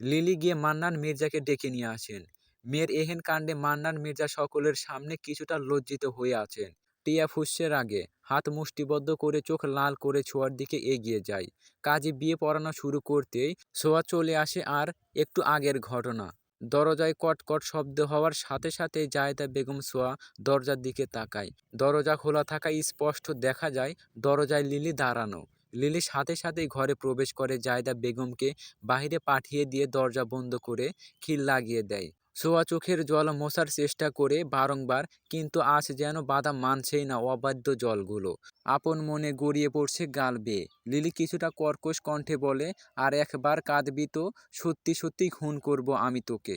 Lily গিয়ে মান্নান মির্জাকে ডেকে নিয়ে আসেন। মেয়ের এহেন কাণ্ডে মান্নান মির্জা সকলের সামনে কিছুটা লজ্জিত হয়ে আছেন। টিয়া ফুসছের আগে, হাত মুষ্টিবদ্ধ করে চোখ লাল করে ছোঁয়ার দিকে এগিয়ে যায়। কাজে বিয়ে পড়ানো শুরু করতেই ছোঁয়া চলে আসে আর একটু আগের ঘটনা। দরজায় কটকট শব্দ হওয়ার সাথে সাথে জায়দা বেগম সোয়া দরজার দিকে তাকায়। দরজা খোলা থাকায় স্পষ্ট দেখা যায়, দরজায় লিলি দাঁড়ানো। লিলি সাথে সাথেই ঘরে প্রবেশ করে জায়দা বেগমকে বাইরে পাঠিয়ে দিয়ে দরজা বন্ধ করে খিল লাগিয়ে দেয়। সোয়া চোখের জল মোছার চেষ্টা করে বারংবার, কিন্তু আজ যেন বাধা মানছেই না অবাধ্য জলগুলো। আপন মনে গড়িয়ে পড়ছে গাল বেয়ে। লিলি কিছুটা কর্কশ কণ্ঠে বলে, আর একবার কাঁদবি তো, সত্যি সত্যি খুন করব আমি তোকে।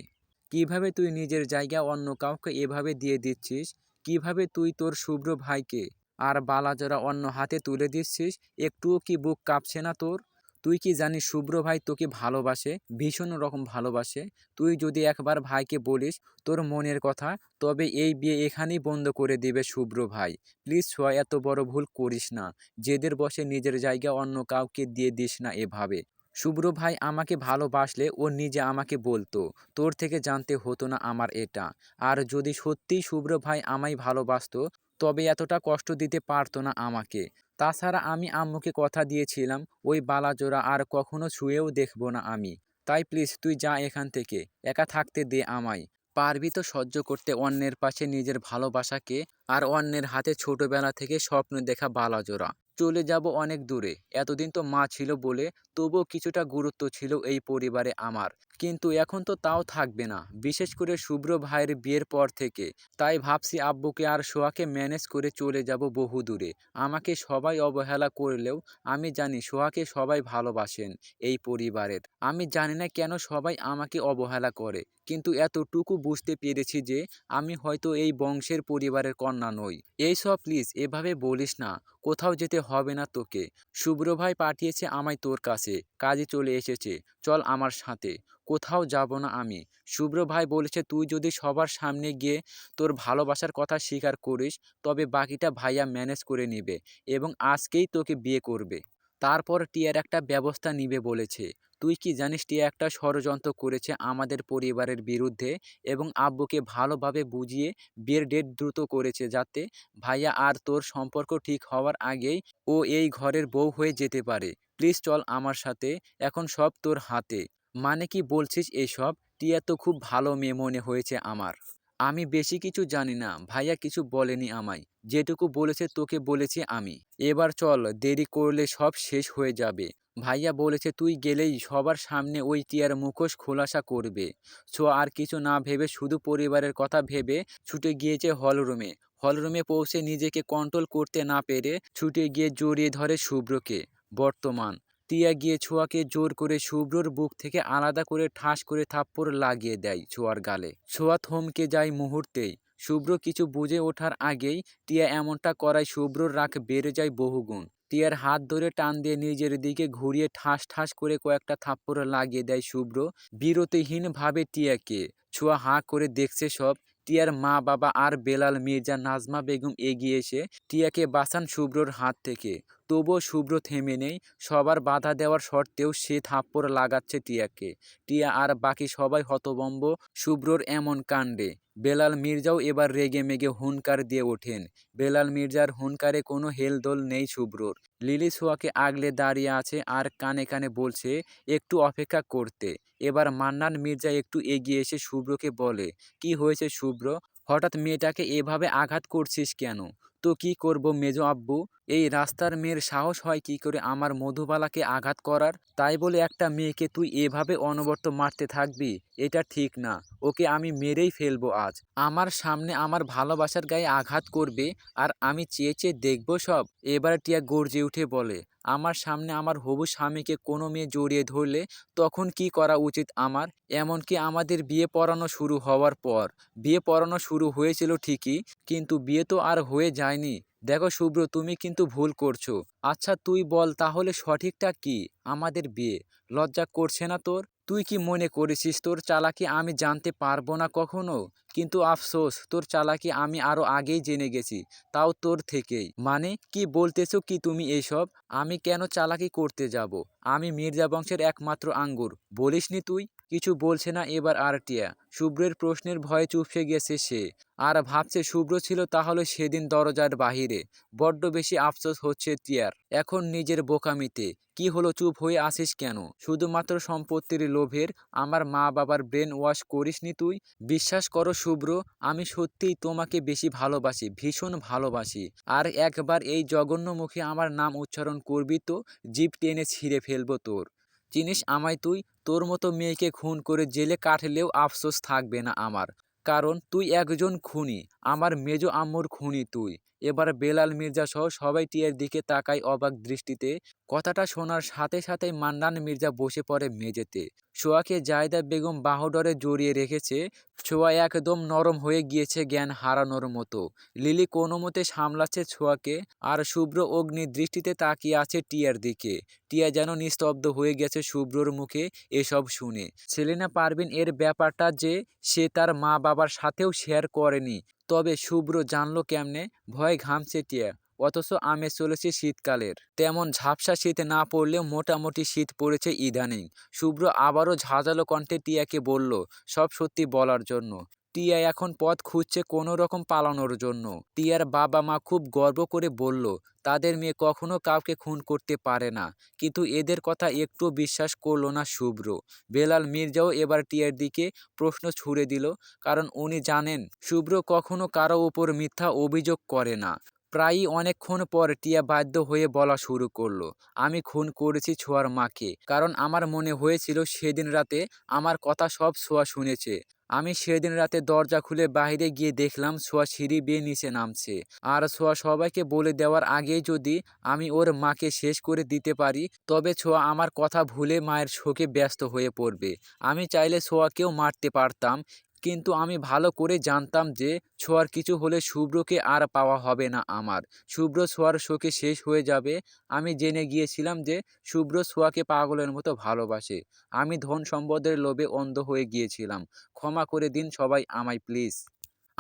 কীভাবে তুই নিজের জায়গা অন্য কাউকে এভাবে দিয়ে দিচ্ছিস? কীভাবে তুই তোর শুভ্র ভাইকে আর বালাজোড়া অন্য হাতে তুলে দিচ্ছিস। একটুও কি বুক কাঁপছে না তোর? তুই কি জানিস শুভ্র ভাই তোকে ভালোবাসে? ভীষণ রকম ভালোবাসে। তুই যদি একবার ভাইকে বলিস তোর মনের কথা, তবে এই বিয়ে এখানেই বন্ধ করে দেবে শুভ্র ভাই। প্লিজ সোয়া এত বড় ভুল করিস না। জেদের বসে নিজের জায়গা অন্য কাউকে দিয়ে দিস না এভাবে। শুভ্র ভাই আমাকে ভালোবাসলে ও নিজে আমাকে বলতো। তোর থেকে জানতে হতো না আমার এটা। আর যদি সত্যিই শুভ্র ভাই আমায় ভালোবাসতো তবে এতটা কষ্ট দিতে পারতো না আমাকে। তাছাড়া আমি আম্মুকে কথা দিয়েছিলাম, ওই বালাজোড়া আর কখনো ছুঁয়েও দেখব না আমি। তাই প্লিজ তুই যা এখান থেকে, একা থাকতে দে আমায়। পারবি তো সহ্য করতে অন্যের পাশে নিজের ভালোবাসাকে আর অন্যের হাতে ছোটবেলা থেকে স্বপ্ন দেখা বালাজোড়া। চলে যাব অনেক দূরে। এতদিন তো মা ছিল বলে তবুও কিছুটা গুরুত্ব ছিল এই পরিবারে আমার। কিন্তু এখন তো তাও থাকবে না, বিশেষ করে শুভ্র ভাইয়ের বিয়ের পর থেকে। তাই ভাবছি আব্বুকে আর সোহাকে ম্যানেজ করে চলে যাব বহু দূরে। আমাকে সবাই অবহেলা করলেও আমি জানি সোহাকে সবাই ভালোবাসেন এই পরিবারের। আমি জানি না কেন সবাই আমাকে অবহেলা করে। কিন্তু এতটুকু বুঝতে পেরেছি যে আমি হয়তো এই বংশের পরিবারের কন্যা নই। এইসব প্লিজ এভাবে বলিস না, কোথাও যেতে হবে না তোকে। শুভ্র ভাই পাঠিয়েছে আমায় তোর কাছে, কাজে চলে এসেছে, চল আমার সাথে, কোথাও যাব না আমি। শুভ্র ভাই বলেছে, তুই যদি সবার সামনে গিয়ে তোর ভালোবাসার কথা স্বীকার করিস, তবে বাকিটা ভাইয়া ম্যানেজ করে নেবে এবং আজকেই তোকে বিয়ে করবে। তারপর টিয়ার একটা ব্যবস্থা নিবে বলেছে। তুই কি জানিস টিয়া একটা ষড়যন্ত্র করেছে আমাদের পরিবারের বিরুদ্ধে এবং আব্বুকে ভালোভাবে বুঝিয়ে বিয়ের ডেট দ্রুত করেছে যাতে ভাইয়া আর তোর সম্পর্ক ঠিক হওয়ার আগেই ও এই ঘরের বউ হয়ে যেতে পারে। প্লিজ চল আমার সাথে, এখন সব তোর হাতে। মানে কি বলছিস এসব? টিয়া তো খুব ভালো মেয়ে মনে হয়েছে আমার। আমি বেশি কিছু জানি না, ভাইয়া কিছু বলেনি আমায়। যেটুকু বলেছে তোকে বলেছি আমি। এবার চল, দেরি করলে সব শেষ হয়ে যাবে। ভাইয়া বলেছে, তুই গেলেই সবার সামনে ওই টিয়ার মুখোশ খোলাসা করবে। সো আর কিছু না ভেবে শুধু পরিবারের কথা ভেবে ছুটে গিয়েছে হলরুমে। হলরুমে পৌঁছে নিজেকে কন্ট্রোল করতে না পেরে ছুটে গিয়ে জড়িয়ে ধরে শুভ্রকে। বর্তমান টিয়া গিয়ে ছোঁয়াকে জোর করে শুভ্রর বুক থেকে আলাদা করে ঠাস করে থাপ্পড় লাগিয়ে দেয় ছোঁয়ার গালে। ছোঁয়া থমকে যায় মুহূর্তেই। শুভ্র কিছু বুঝে ওঠার আগেই টিয়া এমনটা করায় শুভ্রর রাগ বেড়ে যায় বহুগুণ। টিয়ার হাত ধরে টান দিয়ে নিজের দিকে ঘুরিয়ে ঠাস ঠাস করে কয়েকটা থাপ্পড় লাগিয়ে দেয় শুভ্র। বিরতিহীনভাবে টিয়াকে ছোঁয়া হাঁ করে দেখছে সব। টিয়ার মা বাবা আর বেলাল, মির্জা, নাজমা বেগম এগিয়ে এসে টিয়াকে বাঁচান শুভ্রর হাত থেকে। তবুও শুভ্র থেমে নেই। সবার বাধা দেওয়ার সত্ত্বেও সে থাপ্পড় লাগাচ্ছে টিয়াকে। টিয়া আর বাকি সবাই হতবম্ব শুভ্রর এমন কাণ্ডে বেলাল মির্জাও এবার রেগে মেগে হুনকার দিয়ে ওঠেন। বেলাল মির্জার হুনকারে কোনো হেলদোল নেই শুভ্রর লিলি সোয়াকে আগলে দাঁড়িয়ে আছে আর কানে কানে বলছে, একটু অপেক্ষা করতে। এবার মান্নান মির্জা একটু এগিয়ে এসে শুভ্রকে বলে, কি হয়েছে শুভ্র হঠাৎ মেয়েটাকে এভাবে আঘাত করছিস কেন? তো কি করব মেজো আব্বু? এই রাস্তার মেয়ের সাহস হয় কি করে আমার মধুবালাকে আঘাত করার? তাই বলে একটা মেয়েকে তুই এভাবে অনবর্ত মারতে থাকবি? এটা ঠিক না। ওকে আমি মেরেই ফেলব আজ। আমার সামনে আমার ভালোবাসার গায়ে আঘাত করবে আর আমি চেয়ে চেয়ে দেখব সব। এবার টিয়া গর্জে উঠে বলে, আমার সামনে আমার হবু স্বামীকে কোনো মেয়ে জড়িয়ে ধরলে তখন কি করা উচিত আমার? এমনকি আমাদের বিয়ে পড়ানো শুরু হওয়ার পর। বিয়ে পড়ানো শুরু হয়েছিল ঠিকই, কিন্তু বিয়ে তো আর হয়ে যায়নি। দেখো শুভ্র, তুমি কিন্তু ভুল করছ। আচ্ছা তুই বল, তাহলে সঠিকটা কি? আমাদের বিয়ে। লজ্জা করছে না তোর? তুই কি মনে করেছিস তোর চালাকি আমি জানতে পারব না কখনো? কিন্তু আফসোস, তোর চালাকি আমি আরও আগেই জেনে গেছি, তাও তোর থেকেই। মানে কি বলতেছো কি তুমি এসব? আমি কেন চালাকি করতে যাব? আমি মির্জা বংশের একমাত্র আঙ্গুর, বলিসনি তুই? কিছু বলছে না এবার আর টিয়া শুভ্রের প্রশ্নের ভয়ে চুপসে গেছে সে। আর ভাবছে শুভ্র ছিল তাহলে সেদিন দরজার বাহিরে। বড্ড বেশি আফসোস হচ্ছে টিয়ার। এখন নিজের বোকামিতে। কি হলো চুপ হয়ে আসিস কেন? শুধুমাত্র সম্পত্তির লোভের আমার মা বাবার ব্রেন ওয়াশ করিসনি তুই? বিশ্বাস করো শুভ্র, আমি সত্যিই তোমাকে বেশি ভালোবাসি, ভীষণ ভালোবাসি। আর একবার এই জঘন্য মুখে আমার নাম উচ্চারণ করবি তো, জিভ টেনে ছিঁড়ে ফেলব তোর। চিনিস আমায় তুই, তোর মতো মেয়েকে খুন করে জেলে কাটলেও আফসোস থাকবে না আমার। কারণ তুই একজন খুনি, আমার মেজো আম্মুর খুনি তুই। এবার বেলাল মির্জা সহ সবাই টিয়ার দিকে তাকায় অবাক দৃষ্টিতে। কথাটা শোনার সাথে সাথে মান্নান মির্জা বসে পড়ে মেঝেতে। ছোয়াকে জায়দা বেগম বাহুডরে জড়িয়ে রেখেছে। ছোয়া একদম নরম হয়ে গিয়েছে জ্ঞান হারানোর মতো। লিলি কোনো মতে সামলাচ্ছে ছোয়াকে, আর শুভ্র অগ্নি দৃষ্টিতে তাকিয়ে আছে টিয়ার দিকে। টিয়া যেন নিস্তব্ধ হয়ে গেছে শুভ্রর মুখে এসব শুনে। সেলিনা পারভিন এর ব্যাপারটা যে সে তার মা বাবার সাথেও শেয়ার করেনি। তবে শুভ্র জানল কেমনে, ভয় ঘাম টিয়া অথচ আমেজ চলেছে শীতকালের। তেমন ঝাপসা শীত না পড়লেও মোটামুটি শীত পড়েছে ইদানিং। শুভ্র আবারও ঝাঁঝালো কণ্ঠে টিয়াকে বলল, সব সত্যি বলার জন্য। টিয়া এখন পথ খুঁজছে কোনো রকম পালানোর জন্য। টিয়ার বাবা মা খুব গর্ব করে বলল, তাদের মেয়ে কখনো কাউকে খুন করতে পারে না। কিন্তু এদের কথা একটু বিশ্বাস করল না শুভ্র। বেলাল মির্জাও এবার টিয়ার দিকে প্রশ্ন ছুড়ে দিল, কারণ উনি জানেন, শুভ্র কখনো কারও ওপর মিথ্যা অভিযোগ করে না। প্রায়ই অনেকক্ষণ পর টিয়া বাধ্য হয়ে বলা শুরু করল, আমি খুন করেছি ছোঁয়ার মাকে। কারণ আমার মনে হয়েছিল সেদিন রাতে আমার কথা সব ছোঁয়া শুনেছে। আমি সেদিন রাতে দরজা খুলে বাইরে গিয়ে দেখলাম ছোঁয়া সিঁড়ি বেয়ে নিচে নামছে। আর ছোঁয়া সবাইকে বলে দেওয়ার আগেই যদি আমি ওর মাকে শেষ করে দিতে পারি, তবে ছোয়া আমার কথা ভুলে মায়ের শোকে ব্যস্ত হয়ে পড়বে। আমি চাইলে ছোঁয়াকেও মারতে পারতাম কিন্তু আমি ভালো করে জানতাম যে ছোঁয়ার কিছু হলে শুভ্রকে আর পাওয়া হবে না আমার। শুভ্র ছোঁয়ার শোকে শেষ হয়ে যাবে। আমি জেনে গিয়েছিলাম যে শুভ্র ছোঁয়াকে পাগলের মতো ভালোবাসে। আমি ধন সম্পদের লোভে অন্ধ হয়ে গিয়েছিলাম। ক্ষমা করে দিন সবাই আমায়, প্লিজ।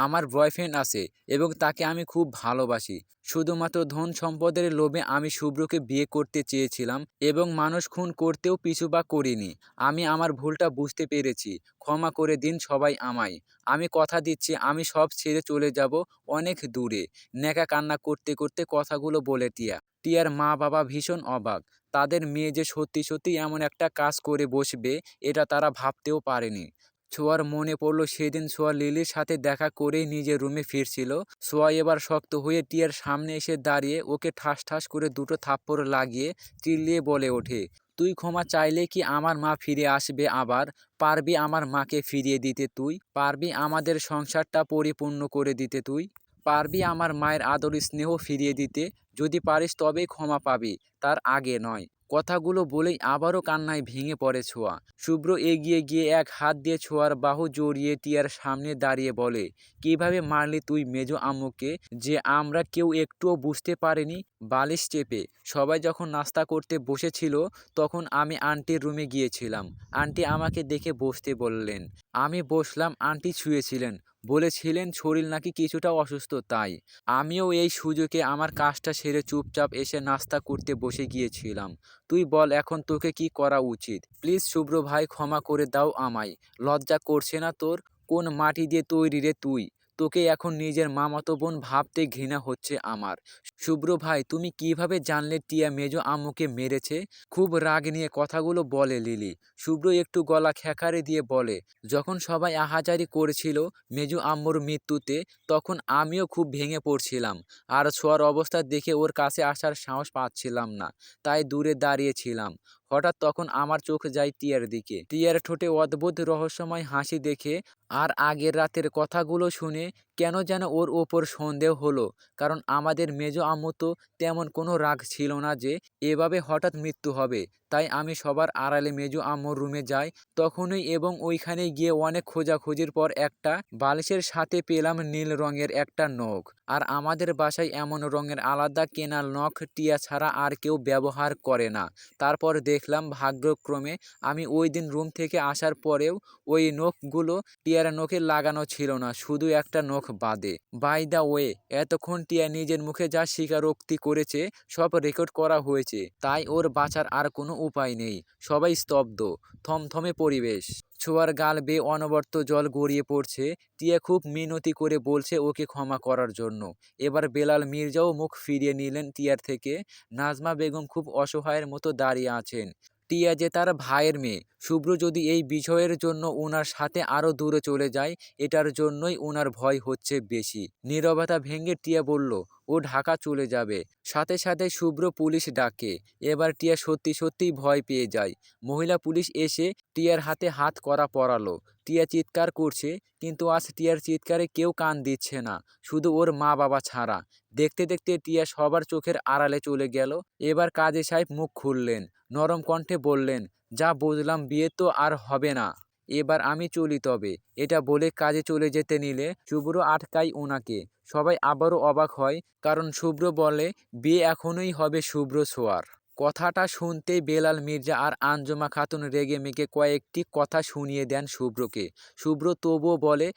আমার বয়ফ্রেন্ড আছে এবং তাকে আমি খুব ভালোবাসি। শুধুমাত্র ধন সম্পদের লোভে আমি শুভ্রকে বিয়ে করতে চেয়েছিলাম এবং মানুষ খুন করতেও পিছু বা করিনি। আমি আমার ভুলটা বুঝতে পেরেছি। ক্ষমা করে দিন সবাই আমায়। আমি কথা দিচ্ছি, আমি সব ছেড়ে চলে যাব অনেক দূরে। নেকা কান্না করতে করতে কথাগুলো বলে টিয়া। টিয়ার মা বাবা ভীষণ অবাক। তাদের মেয়ে যে সত্যি সত্যি এমন একটা কাজ করে বসবে, এটা তারা ভাবতেও পারেনি। ছোঁয়ার মনে পড়ল সেদিন সোয়া লিলির সাথে দেখা করেই নিজের রুমে ফিরছিল। সোয়া এবার শক্ত হয়ে টিয়ার সামনে এসে দাঁড়িয়ে ওকে ঠাস ঠাস করে দুটো থাপ্পড় লাগিয়ে চিল্লিয়ে বলে ওঠে, তুই ক্ষমা চাইলে কি আমার মা ফিরে আসবে আবার? পারবি আমার মাকে ফিরিয়ে দিতে তুই? পারবি আমাদের সংসারটা পরিপূর্ণ করে দিতে তুই? পারবি আমার মায়ের আদর স্নেহ ফিরিয়ে দিতে? যদি পারিস তবেই ক্ষমা পাবি, তার আগে নয়। কথাগুলো বলেই আবারও কান্নায় ভেঙে পড়ে ছোঁয়া। শুভ্র এগিয়ে গিয়ে এক হাত দিয়ে ছোঁয়ার বাহু জড়িয়ে টিয়ার সামনে দাঁড়িয়ে বলে, কীভাবে মারলি তুই মেজো আম্মুকে যে আমরা কেউ একটুও বুঝতে পারিনি? বালিশ চেপে। সবাই যখন নাস্তা করতে বসেছিল, তখন আমি আন্টির রুমে গিয়েছিলাম। আন্টি আমাকে দেখে বসতে বললেন, আমি বসলাম, আন্টি ছুঁয়েছিলেন বলেছিলেন শরীর নাকি কিছুটা অসুস্থ, তাই। আমিও এই সুযোগে আমার কাজটা সেরে চুপচাপ এসে নাস্তা করতে বসে গিয়েছিলাম। তুই বল, এখন তোকে কি করা উচিত? প্লিজ শুভ্র ভাই, ক্ষমা করে দাও আমায়। লজ্জা করছে না তোর? কোন মাটি দিয়ে তৈরি রে তুই? তোকে এখন নিজের মামাতো বোন ভাবতে ঘৃণা হচ্ছে আমার। শুভ্র ভাই, তুমি কীভাবে জানলে টিয়া মেজো আম্মুকে মেরেছে? খুব রাগ নিয়ে কথাগুলো বলে লিলি। শুভ্র একটু গলা খেকারে দিয়ে বলে, যখন সবাই আহাজারি করেছিল মেজো আম্মুর মৃত্যুতে, তখন আমিও খুব ভেঙে পড়ছিলাম। আর ছোঁয়ার অবস্থা দেখে ওর কাছে আসার সাহস পাচ্ছিলাম না। তাই দূরে দাঁড়িয়েছিলাম। হঠাৎ তখন আমার চোখ যায় টিয়ার দিকে। টিয়ার ঠোঁটে অদ্ভুত রহস্যময় হাসি দেখে আর আগের রাতের কথাগুলো শুনে কেন যেন ওর ওপর সন্দেহ হলো, কারণ আমাদের মেজো আমতো তেমন কোনো রাগ ছিল না যে এভাবে হঠাৎ মৃত্যু হবে। তাই আমি সবার আড়ালে মেজো আম্মুর রুমে যাই তখনই এবং ওইখানে গিয়ে অনেক খোঁজাখুঁজির পর একটা বালিশের সাথে পেলাম নীল রঙের একটা নখ। আর আমাদের বাসায় এমন রঙের আলাদা কেনা নখ টিয়া ছাড়া আর কেউ ব্যবহার করে না। তারপর দেখলাম ভাগ্যক্রমে আমি ওই দিন রুম থেকে আসার পরেও ওই নখগুলো টিয়ার নখে লাগানো ছিল না, শুধু একটা নখ বাদে। বাই দ্য ওয়ে, এতক্ষণ টিয়া নিজের মুখে যা স্বীকারোক্তি করেছে সব রেকর্ড করা হয়েছে। তাই ওর বাঁচার আর কোনো উপায় নেই, সবাই স্তব্ধ, থমথমে পরিবেশ। ছোয়ার গাল বেয়ে অনবর্ত জল গড়িয়ে পড়ছে, টিয়া খুব মিনতি করে বলছে ওকে ক্ষমা করার জন্য। এবার বেলাল মির্জাও মুখ ফিরিয়ে নিলেন টিয়ার থেকে। নাজমা বেগম খুব অসহায়ের মতো দাঁড়িয়ে আছেন। টিয়া যে তার ভাইয়ের মেয়ে। শুভ্র যদি এই বিষয়ের জন্য ওনার সাথে আরও দূরে চলে যায়, এটার জন্যই ওনার ভয় হচ্ছে বেশি। নীরবতা ভেঙে টিয়া বলল, ও ঢাকা চলে যাবে। সাথে সাথে শুভ্র পুলিশ ডাকে। এবার টিয়া সত্যি সত্যিই ভয় পেয়ে যায়। মহিলা পুলিশ এসে টিয়ার হাতে হাত করা পরালো। টিয়া চিৎকার করছে, কিন্তু আজ টিয়ার চিৎকারে কেউ কান দিচ্ছে না। শুধু ওর মা বাবা ছাড়া। দেখতে দেখতে টিয়া সবার চোখের আড়ালে চলে গেল। এবার কাজী সাহেব মুখ খুললেন। নরম কণ্ঠে বললেন, যা বুঝলাম, বিয়ে তো আর হবে না। এবার আমি চলি তবে এটা বলে কাজে চলে যেতে নিলে শুভ্র আটকাই ওনাকে সবাই আবারও অবাক হয়, কারণ শুভ্র বলে, বিয়ে এখনই হবে শুভ্র ছোয়ার কথাটা শুনতেই বেলাল, মির্জা আর আঞ্জুমা খাতুন রেগে মেগে কয়েকটি কথা শুনিয়ে দেন শুভ্রকে। শুভ্র তবুও বলে,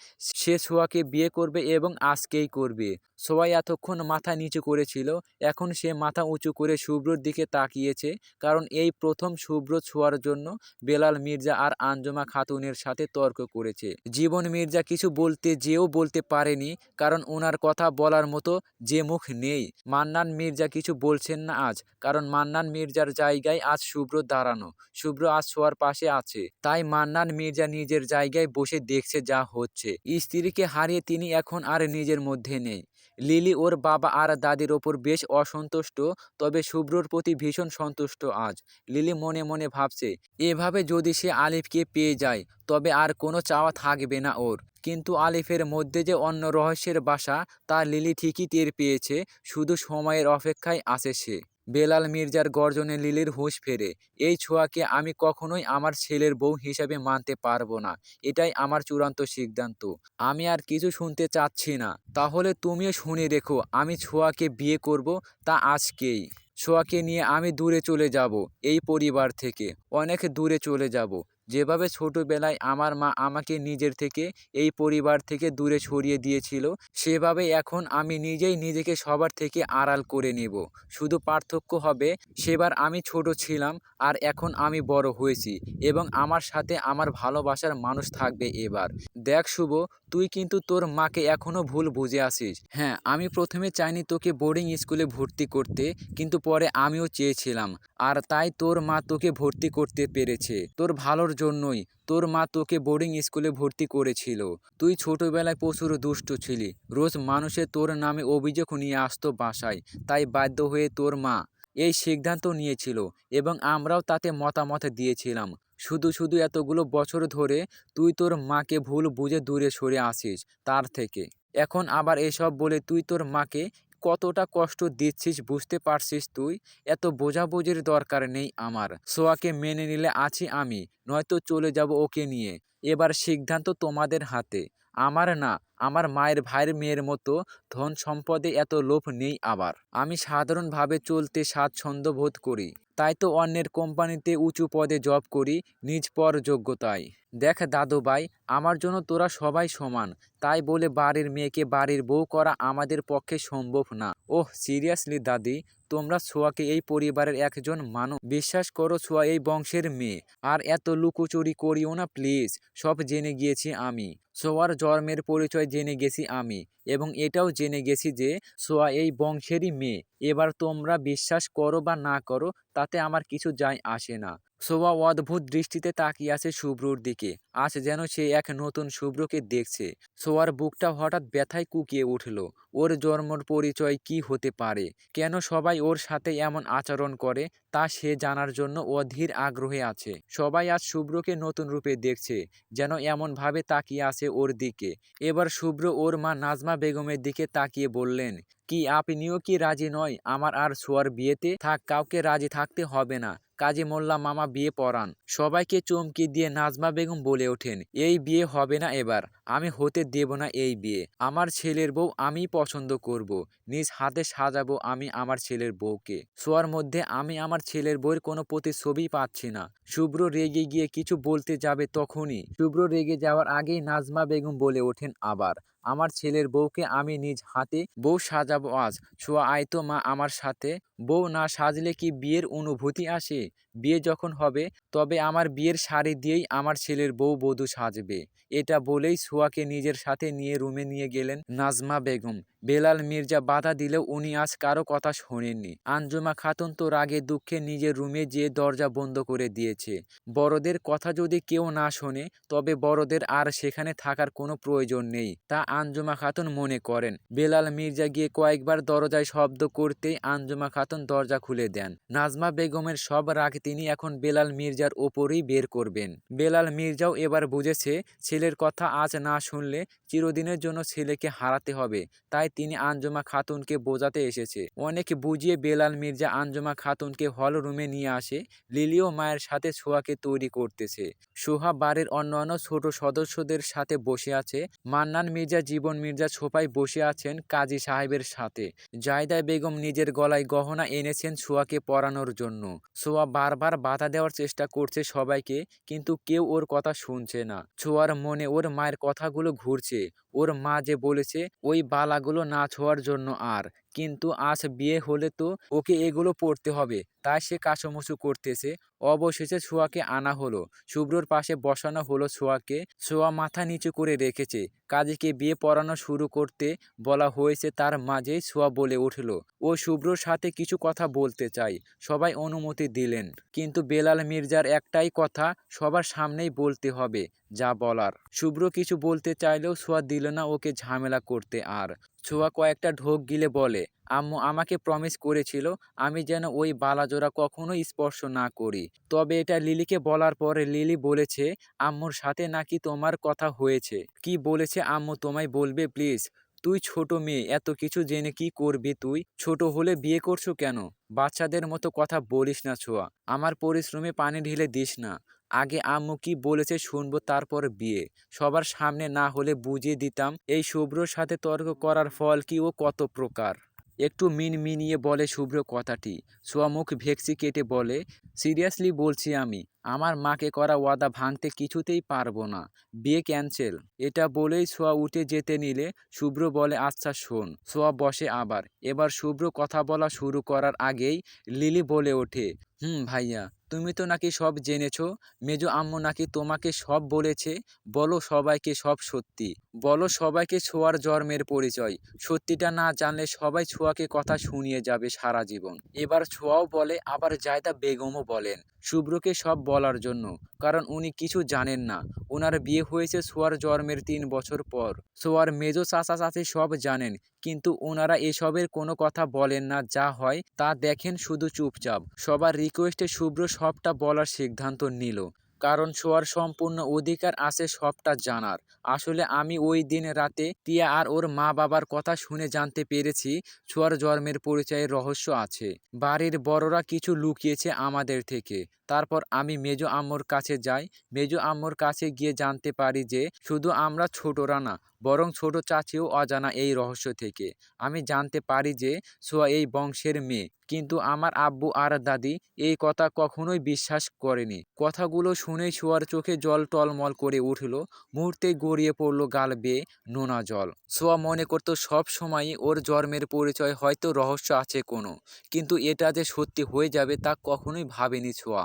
সে ছোয়াকে বিয়ে করবে এবং আজকেই করবে। সোয়াই এতক্ষণ মাথা নিচু করেছিল, এখন সে মাথা উঁচু করে শুভ্রর দিকে তাকিয়েছে, কারণ এই প্রথম শুভ্র ছোঁয়ার জন্য বেলাল, মির্জা আর আঞ্জুমা খাতুনের সাথে তর্ক করেছে। জীবন মির্জা কিছু বলতে যেও বলতে পারেনি, কারণ ওনার কথা বলার মতো যে মুখ নেই। মান্নান, মির্জা কিছু বলছেন না আজ, কারণ মান্নান মির্জার জায়গায় আজ শুভ্র দাঁড়ানো। শুভ্র আজ শোয়ার পাশে আছে। তাই মান্নান মির্জা নিজের জায়গায় বসে দেখছে যা হচ্ছে। স্ত্রীকে হারিয়ে তিনি এখন আর নিজের মধ্যে নেই। লিলি ওর বাবা আর দাদির ওপর বেশ অসন্তুষ্ট, তবে শুভ্রর প্রতি ভীষণ সন্তুষ্ট আজ। লিলি মনে মনে ভাবছে, এভাবে যদি সে আলিফকে পেয়ে যায়, তবে আর কোনো চাওয়া থাকবে না ওর। কিন্তু আলিফের মধ্যে যে অন্য রহস্যের বাসা, তা লিলি ঠিকই টের পেয়েছে। শুধু সময়ের অপেক্ষায় আছে সে। বেলাল মির্জার গর্জনে লিলির হুঁশ ফেরে, এই ছোঁয়াকে আমি কখনোই আমার ছেলের বউ হিসাবে মানতে পারব না। এটাই আমার চূড়ান্ত সিদ্ধান্ত। আমি আর কিছু শুনতে চাচ্ছি না। তাহলে তুমিও শুনে রেখো, আমি ছোঁয়াকে বিয়ে করব তা আজকেই। ছোঁয়াকে নিয়ে আমি দূরে চলে যাব, এই পরিবার থেকে। অনেক দূরে চলে যাব। যেভাবে ছোটোবেলায় আমার মা আমাকে নিজের থেকে, এই পরিবার থেকে দূরে ছড়িয়ে দিয়েছিল, সেভাবে এখন আমি নিজেই নিজেকে সবার থেকে আড়াল করে নেব। শুধু পার্থক্য হবে, সেবার আমি ছোট ছিলাম আর এখন আমি বড় হয়েছি এবং আমার সাথে আমার ভালোবাসার মানুষ থাকবে এবার। দেখ শুভ, তুই কিন্তু তোর মাকে এখনও ভুল বুঝে আসিস। হ্যাঁ আমি প্রথমে চাইনি তোকে বোর্ডিং স্কুলে ভর্তি করতে, কিন্তু পরে আমিও চেয়েছিলাম। আর তাই তোর মা তোকে ভর্তি করতে পেরেছে। তোর ভালোর জন্যই তোর মা তোকে বোর্ডিং স্কুলে ভর্তি করেছিল। তুই ছোটবেলায় প্রচুর দুষ্ট ছিলি। রোজ মানুষে তোর নামে অভিযোগ নিয়ে আসতো বাসায়, তাই বাধ্য হয়ে তোর মা এই সিদ্ধান্ত নিয়েছিল এবং আমরাও তাতে মতামত দিয়েছিলাম। শুধু শুধু এতগুলো বছর ধরে তুই তোর মাকে ভুল বুঝে দূরে সরে আসিস, তার থেকে। এখন আবার এসব বলে তুই তোর মাকে কতটা কষ্ট দিচ্ছিস বুঝতে পারছিস তুই? এত বোঝাবুঝির দরকার নেই আমার। সোয়াকে মেনে নিলে আছি আমি, নয়তো চলে যাব ওকে নিয়ে। এবার সিদ্ধান্ত তোমাদের হাতে। আমার না আমার মায়ের ভাইয়ের মেয়ের মতো ধন সম্পদে এত লোভ নেই আবার। আমি সাধারণভাবে চলতে স্বাচ্ছন্দ্য বোধ করি। তাই তো অন্যের কোম্পানিতে উঁচু পদে জব করি, নিজ পর যোগ্যতায়। দেখ দাদু ভাই আমার জন্য তোরা সবাই সমান। তাই বলে বাড়ির মেয়েকে বাড়ির বউ করা আমাদের পক্ষে সম্ভব না। ওহ, সিরিয়াসলি দাদি, তোমরা ছোঁয়াকে এই পরিবারের একজন মানুষ। বিশ্বাস করো ছোঁয়া এই বংশের মেয়ে। আর এত লুকোচুরি করিও না, প্লিজ। সব জেনে গিয়েছি আমি। সোয়ার জন্মের পরিচয় জেনে গেছি আমি এবং এটাও জেনে গেছি যে সোয়া এই বংশেরই মেয়ে। এবার তোমরা বিশ্বাস করো বা না করো, তাতে আমার কিছু যায় আসে না। সোয়া অদ্ভুত দৃষ্টিতে তাকিয়ে আছে শুভ্রুর দিকে। আজ যেন সে এক নতুন শুভ্রকে দেখছে। সোয়ার বুকটা হঠাৎ ব্যথায় কুকিয়ে উঠল। ওর জন্মর পরিচয় কি হতে পারে? কেন সবাই ওর সাথে এমন আচরণ করে? তা সে জানার জন্য অধীর আগ্রহে আছে। সবাই আজ শুভ্রকে নতুন রূপে দেখছে, যেন এমনভাবে তাকিয়ে আছে ওর দিকে। এবার শুভ্র ওর মা নাজমা বেগমের দিকে তাকিয়ে বললেন, কি আপনিও কি রাজি নয়? আমার আর সোয়ার বিয়েতে থাক, কাউকে রাজি থাকতে হবে না। কাজী মোল্লা মামা বিয়ে পড়ান। সবাইকে চমকে দিয়ে নাজমা বেগম বলে ওঠেন, এই বিয়ে হবে না এবার। আমি হতে দেব না এই বিয়ে। আমার ছেলের বউ আমি পছন্দ করব। নিজ হাতে সাজাবো আমি আমার ছেলের বউকে। শোয়ার মধ্যে আমি আমার ছেলের বউয়ের কোনো প্রতিছবি পাচ্ছি না। শুভ্র রেগে গিয়ে কিছু বলতে যাবে তখনই। শুভ্র রেগে যাওয়ার আগেই নাজমা বেগম বলে ওঠেন আবার, আমার ছেলের বউকে আমি নিজ হাতে বউ সাজাবো আজ। ছোঁয়া আয়তো মা আমার সাথে। বউ না সাজলে কি বিয়ের অনুভূতি আসে? বিয়ে যখন হবে, তবে আমার বিয়ের শাড়ি দিয়েই আমার ছেলের বউ বধূ সাজবে। এটা বলেই ছোঁয়াকে নিজের সাথে নিয়ে রুমে নিয়ে গেলেন নাজমা বেগম। বেলাল মির্জা বাধা দিলেও উনি আজ কারও কথা শোনেননি। আঞ্জুমা খাতুন তো রাগে দুঃখে নিজের রুমে যেয়ে দরজা বন্ধ করে দিয়েছে। বড়দের কথা যদি কেউ না শোনে, তবে বড়দের আর সেখানে থাকার কোনো প্রয়োজন নেই, তা আঞ্জুমা খাতুন মনে করেন। বেলাল মির্জা গিয়ে কয়েকবার দরজায় শব্দ করতেই আঞ্জুমা খাতুন দরজা খুলে দেন। নাজমা বেগমের সব রাগ তিনি এখন বেলাল মির্জার ওপরেই বের করবেন। বেলাল মির্জাও এবার বুঝেছে ছেলের কথা আজ না শুনলে চিরদিনের জন্য ছেলেকে হারাতে হবে। তাই তিনি আঞ্জুমা খাতুনকে বোঝাতে এসেছে। অনেক বুঝিয়ে বেলাল মির্জা আঞ্জুমা খাতুনকে হল রুমে নিয়ে আসে। লিলিও মায়ের সাথে ছোঁয়াকে তৈরি করতেছে। সোহা বাড়ির অন্যান্য ছোট সদস্যদের সাথে বসে আছে। মান্নান মির্জা, জীবন মির্জা ছোপায় বসে আছেন কাজী সাহেবের সাথে। জায়দা বেগম নিজের গলায় গহনা এনেছেন সোয়াকে পরানোর জন্য। সোয়া বারবার বাধা দেওয়ার চেষ্টা করছে সবাইকে, কিন্তু কেউ ওর কথা শুনছে না। ছোঁয়ার মনে ওর মায়ের কথাগুলো ঘুরছে। ওর মা যে বলেছে, ওই বালাগুলো না ছোঁয়ার জন্য আর। কিন্তু আজ বিয়ে হলে তো ওকে এগুলো পড়তে হবে। তাই সে কাচুমুচু করতেছে। অবশেষে ছোঁয়াকে আনা হলো। শুভ্রর পাশে বসানো হলো ছোঁয়াকে। ছোঁয়া মাথা নিচু করে রেখেছে। কাজীকে বিয়ে পড়ানো শুরু করতে বলা হয়েছে তার মাঝেই ছোঁয়া বলে উঠল। ও শুভ্রর সাথে কিছু কথা বলতে চাই সবাই অনুমতি দিলেন। কিন্তু বেলাল মির্জার একটাই কথা সবার সামনেই বলতে হবে। যা বলার। শুভ্র কিছু বলতে চাইলেও ছোঁয়া দিল না ওকে ঝামেলা করতে আর। ছোঁয়া কয়েকটা ঢোক গিলে বলে, আম্মু আমাকে প্রমিস করেছিল, আমি যেন ওই বালাজোড়া কখনো স্পর্শ না করি। তবে এটা লিলিকে বলার পরে লিলি বলেছে, আম্মুর সাথে নাকি তোমার কথা হয়েছে। কি বলেছে আম্মু তোমায় বলবে প্লিজ তুই ছোট মেয়ে, এত কিছু জেনে কি করবি তুই? ছোট হলে বিয়ে করছ কেন? বাচ্চাদের মতো কথা বলিস না ছোঁয়া আমার পরিশ্রমে পানি ঢেলে দিস না। আগে আম্মু কি বলেছে শুনব, তারপর বিয়ে। সবার সামনে না হলে বুঝিয়ে দিতাম, এই শুভ্রর সাথে তর্ক করার ফল কি ও কত প্রকার? একটু মিন মিনিয়ে বলে শুভ্র কথাটি। সোয়া মুখ ভেক্সি কেটে বলে, সিরিয়াসলি বলছি আমি, আমার মাকে করা ওয়াদা ভাঙতে কিছুতেই পারব না, বিয়ে ক্যান্সেল। এটা বলেই সোয়া উঠে যেতে নিলে, শুভ্র বলে আচ্ছা শোন। সোয়া বসে আবার। এবার শুভ্র কথা বলা শুরু করার আগেই লিলি বলে ওঠে, হুম ভাইয়া। তুমি তো নাকি সব জেনেছ, মেজ আম্মু নাকি তোমাকে সব বলেছে, বলো সবাইকে সব সত্যি। বলো সবাইকে ছোঁয়ার জন্মের পরিচয়, সত্যিটা না জানলে সবাই ছোঁয়াকে কথা শুনিয়ে যাবে সারা জীবন। এবার ছোঁয়াও বলে, আবার জায়দা বেগমও বলেন। শুভ্রকে সব বলার জন্য, কারণ উনি কিছু জানেন না। ওনার বিয়ে হয়েছে সোয়ার জন্মের তিন বছর পর। সোয়ার মেজো চাচা চাচি সব জানেন, কিন্তু ওনারা এসবের কোনো কথা বলেন না, যা হয় তা দেখেন শুধু চুপচাপ। সবার রিকোয়েস্টে শুভ্র সবটা বলার সিদ্ধান্ত নিল। কারণ সোয়ার সম্পূর্ণ অধিকার আছে সবটা জানার। আসলে আমি ওই দিন রাতে টিয়া আর ওর মা বাবার কথা শুনে জানতে পেরেছি ছোয়ার জন্মের পরিচয়ের রহস্য আছে। বাড়ির বড়রা কিছু লুকিয়েছে আমাদের থেকে। তারপর আমি মেজো আম্মুর কাছে যাই। মেজো আম্মুর কাছে গিয়ে জানতে পারি যে, শুধু আমরা ছোটরা না, বরং ছোট চাচিও অজানা এই রহস্য থেকে। আমি জানতে পারি যে, সোয়া এই বংশের মেয়ে। কিন্তু আমার আব্বু আর দাদি এই কথা কখনোই বিশ্বাস করেনি। কথাগুলো শুনেই ছোঁয়ার চোখে জল টলমল করে উঠল। মুহূর্তেই গড়িয়ে পড়ল গাল বেয়ে নোনা জল। সোয়া মনে করতো সব সময়ই ওর জন্মের পরিচয় হয়তো রহস্য আছে কোনো। কিন্তু এটা যে সত্যি হয়ে যাবে তা কখনোই ভাবেনি ছোঁয়া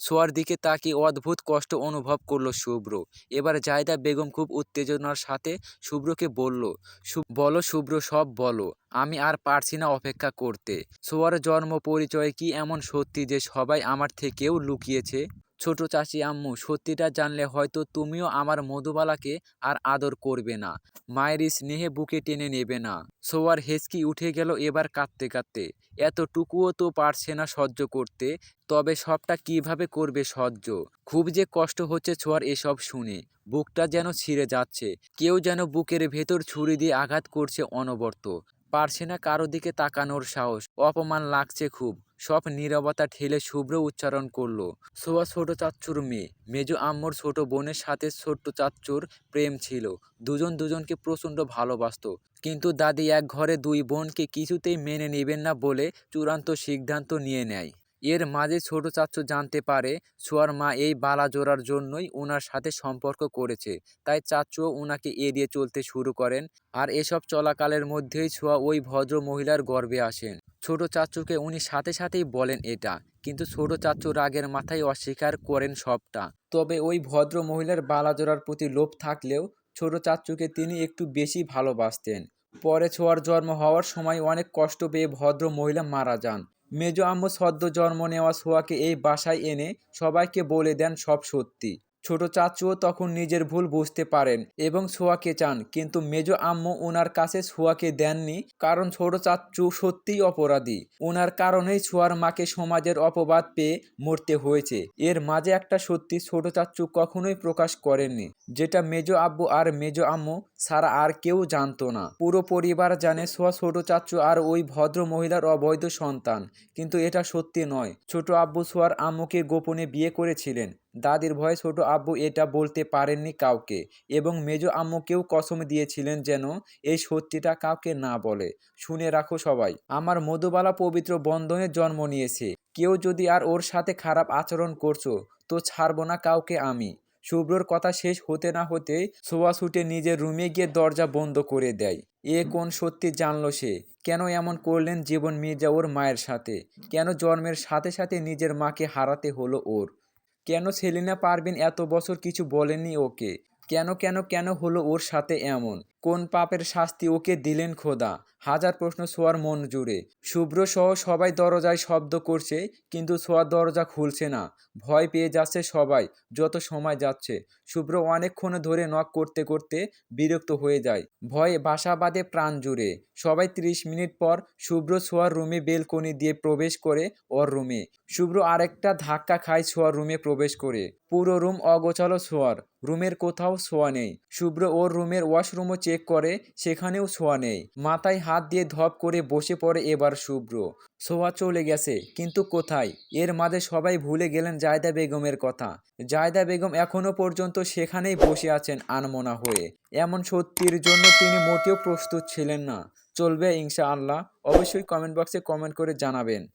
সোয়ার দিকে তাকিয়ে অদ্ভুত কষ্ট অনুভব করল শুভ্র। এবার জায়দা বেগম খুব উত্তেজনার সাথে শুভ্রকে বলল বলো শুভ্র, সব বলো, আমি আর পারছি না অপেক্ষা করতে। শোয়ার জন্ম পরিচয় কি এমন সত্যি যে সবাই আমার থেকেও লুকিয়েছে? ছোট চাচি আম্মু, সত্যিটা জানলে হয়তো তুমিও আমার মধুবালাকে আর আদর করবে না। মায়ের স্নেহে বুকে টেনে নেবে না। সোয়ার হেসকি উঠে গেল এবার কাঁদতে কাঁদতে। এতটুকুও তো পারছে না সহ্য করতে, তবে সবটা কীভাবে করবে সহ্য? খুব যে কষ্ট হচ্ছে ছোয়ার এসব শুনে। বুকটা যেন ছিঁড়ে যাচ্ছে। কেউ যেন বুকের ভেতর ছুরি দিয়ে আঘাত করছে অনবরত। পারছে না কারও দিকে তাকানোর সাহস। অপমান লাগছে খুব। সব নীরবতা ঠেলে শুভ্র উচ্চারণ করল, সোয়া ছোট চাচ্চুর মেয়ে। মেজো আম্মর ছোট বোনের সাথে ছোট্ট চাচ্চুর প্রেম ছিল। দুজন দুজনকে প্রচণ্ড ভালোবাসত। কিন্তু দাদি এক ঘরে দুই বোনকে কিছুতেই মেনে নেবেন না বলে চূড়ান্ত সিদ্ধান্ত নিয়ে নেয়। এর মাঝে ছোট চাচ্চু জানতে পারে ছোঁয়ার মা এই বালা জোড়ার জন্যই ওনার সাথে সম্পর্ক করেছে। তাই চাচ্চুও ওনাকে এড়িয়ে চলতে শুরু করেন আর এসব চলাকালের মধ্যেই ছোঁয়া ওই ভদ্র মহিলার গর্বে আসেন। ছোট চাচ্চুকে উনি সাথে সাথেই বলেন এটা, কিন্তু ছোট চাচ্চু রাগের মাথায় অস্বীকার করেন সবটা। তবে ওই ভদ্র মহিলার বালাজোড়ার প্রতি লোভ থাকলেও ছোট চাচ্চুকে তিনি একটু বেশি ভালোবাসতেন। পরে ছোঁয়ার জন্ম হওয়ার সময় অনেক কষ্ট পেয়ে ভদ্র মহিলা মারা যান। মেজ আম্মু সদ্য জন্ম নেওয়া সোয়াকে এই বাসায় এনে সবাইকে বলে দেন সব সত্যি। ছোট চাচুও তখন নিজের ভুল বুঝতে পারেন এবং ছোঁয়াকে চান, কিন্তু মেজ আম্মু ওনার কাছে ছোঁয়াকে দেননি কারণ ছোট চাচু সত্যিই অপরাধী। ওনার কারণেই সোয়ার মাকে সমাজের অপবাদ পেয়ে মরতে হয়েছে। এর মাঝে একটা সত্যি ছোট চাচু কখনোই প্রকাশ করেননি, যেটা মেজ আব্বু আর মেজ আম্মু ছাড়া আর কেউ জানতো না। পুরো পরিবার জানে সোয়া ছোট চাচু আর ওই ভদ্র মহিলার অবৈধ সন্তান, কিন্তু এটা সত্যি নয়। ছোট আব্বু সোয়ার আম্মুকে গোপনে বিয়ে করেছিলেন দাদির ভয়ে ছোট আব্বু এটা বলতে পারেননি কাউকে এবং মেজ আম্মুকেও কসম দিয়েছিলেন যেন এই সত্যিটা কাউকে না বলে। শুনে রাখো সবাই, আমার মধুবালা পবিত্র বন্ধনে জন্ম নিয়েছে। কেউ যদি আর ওর সাথে খারাপ আচরণ করছ, তো ছাড়বো না কাউকে আমি। শুভ্রর কথা শেষ হতে না হতে সোয়া ছুটে নিজের রুমে গিয়ে দরজা বন্ধ করে দেয়। এ কোন সত্যি জানলো সে? কেন এমন করলেন জীবন মির্জা ওর মায়ের সাথে? কেন জন্মের সাথে সাথে নিজের মাকে হারাতে হলো ওর? কেন সেলিনা পারবেন এত বছর কিছু বলেনি ওকে? কেন কেন কেন হলো ওর সাথে এমন? কোন পাপের শাস্তি ওকে দিলেন খোদা? হাজার প্রশ্ন সোয়ার মন জুড়ে। শুভ্র সহ সবাই দরজায় শব্দ করছে, কিন্তু সোয়ার দরজা খুলছে না। ভয় পেয়ে যাচ্ছে সবাই, যত সময় যাচ্ছে। শুভ্র অনেকক্ষণ ধরে নক করতে করতে বিরক্ত হয়ে যায়। ভয়ে বাসা বাঁধে প্রাণ জুড়ে। সবাই ত্রিশ মিনিট পর শুভ্র সোয়ার রুমে বেলকনি দিয়ে প্রবেশ করে ওর রুমে। শুভ্র আরেকটা ধাক্কা খায় সোয়ার রুমে প্রবেশ করে। পুরো রুম অগোছালো সোয়ার রুমের কোথাও সোয়া নেই। শুভ্র ওর রুমের ওয়াশরুমও চেক করে, সেখানেও ছোঁয়া নেই। মাথায় হাত দিয়ে ধপ করে বসে পড়ে এবার শুভ্র। ছোঁয়া চলে গেছে, কিন্তু কোথায়? এর মাঝে সবাই ভুলে গেলেন জায়দা বেগমের কথা। জায়দা বেগম এখনও পর্যন্ত সেখানেই বসে আছেন আনমনা হয়ে। এমন সত্যির জন্য তিনি মোটেও প্রস্তুত ছিলেন না। চলবে ইনশা আল্লাহ অবশ্যই কমেন্ট বক্সে কমেন্ট করে জানাবেন।